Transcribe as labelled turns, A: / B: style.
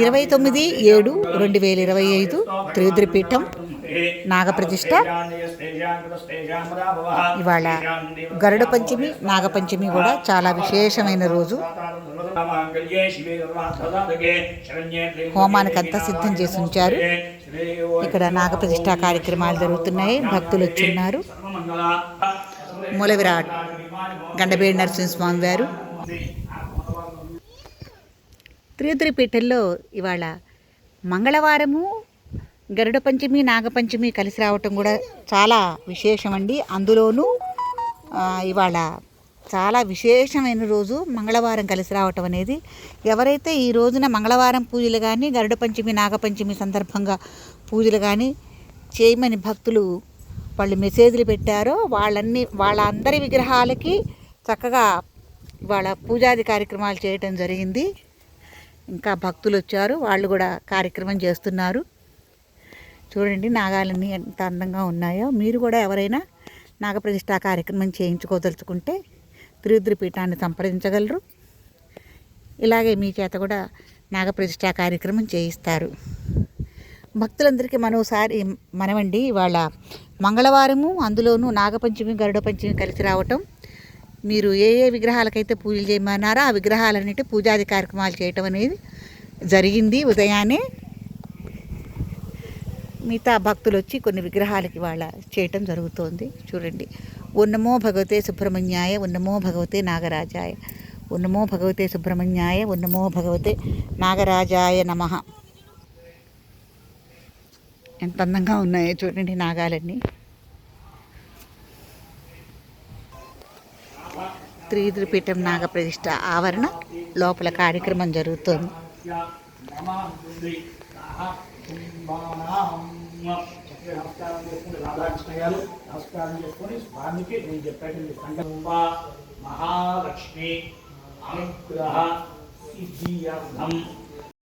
A: ఇరవై తొమ్మిది ఏడు రెండు వేల ఇరవై ఐదు త్రిద్రిపీఠం నాగప్రతిష్ట ఇవాళ గరుడ పంచమి నాగపంచమి కూడా చాలా విశేషమైన రోజు. హోమానికంతా సిద్ధం చేసి ఉంచారు. ఇక్కడ నాగప్రతిష్ట కార్యక్రమాలు జరుగుతున్నాయి. భక్తులు వచ్చిన్నారు. మూల విరాట్ గండబేడి నరసింహస్వామి వారు త్రియుద్రిపీఠంలో ఇవాళ మంగళవారము గరుడ పంచమి నాగపంచమి కలిసి రావటం కూడా చాలా విశేషమండి. అందులోనూ ఇవాళ చాలా విశేషమైన రోజు మంగళవారం కలిసి రావటం అనేది. ఎవరైతే ఈ రోజున మంగళవారం పూజలు కానీ గరుడ పంచమి నాగపంచమి సందర్భంగా పూజలు కానీ చేయమని భక్తులు వాళ్ళు మెసేజ్లు పెట్టారో వాళ్ళన్ని వాళ్ళందరి విగ్రహాలకి చక్కగా ఇవాళ పూజాది కార్యక్రమాలు చేయటం జరిగింది. ఇంకా భక్తులు వచ్చారు. వాళ్ళు కూడా కార్యక్రమం చేస్తున్నారు. చూడండి నాగాలన్నీ ఎంత అందంగా ఉన్నాయో. మీరు కూడా ఎవరైనా నాగప్రతిష్ఠ కార్యక్రమం చేయించుకోదలుచుకుంటే త్రిరుద్రి పీఠాన్ని సంప్రదించగలరు. ఇలాగే మీ చేత కూడా నాగప్రతిష్ఠ కార్యక్రమం చేయిస్తారు. భక్తులందరికీ మరోసారి మనమండి ఇవాళ మంగళవారము. అందులోనూ నాగపంచమి గరుడ పంచమి కలిసి రావటం మీరు ఏ ఏ విగ్రహాలకైతే పూజలు చేయమన్నారో ఆ విగ్రహాలన్నిటి పూజాది కార్యక్రమాలు చేయటం అనేది జరిగింది ఉదయాన్నే. మిగతా భక్తులు వచ్చి కొన్ని విగ్రహాలకి వాళ్ళ చేయటం జరుగుతోంది. చూడండి. ఉన్నమో భగవతే సుబ్రహ్మణ్యాయ ఉన్నమో భగవతే నాగరాజాయ. ఉన్నమో భగవతే సుబ్రహ్మణ్యాయ ఉన్నమో భగవతే నాగరాజాయ నమః. ఎంత అందంగా ఉన్నాయో చూడండి నాగాలన్నీ. త్రిదుపీఠం నాగప్రతిష్ఠ ఆవరణ లోపల కార్యక్రమం జరుగుతోంది.
B: మహాలక్ష్మి అనుగ్రహ సిద్ధియర్థం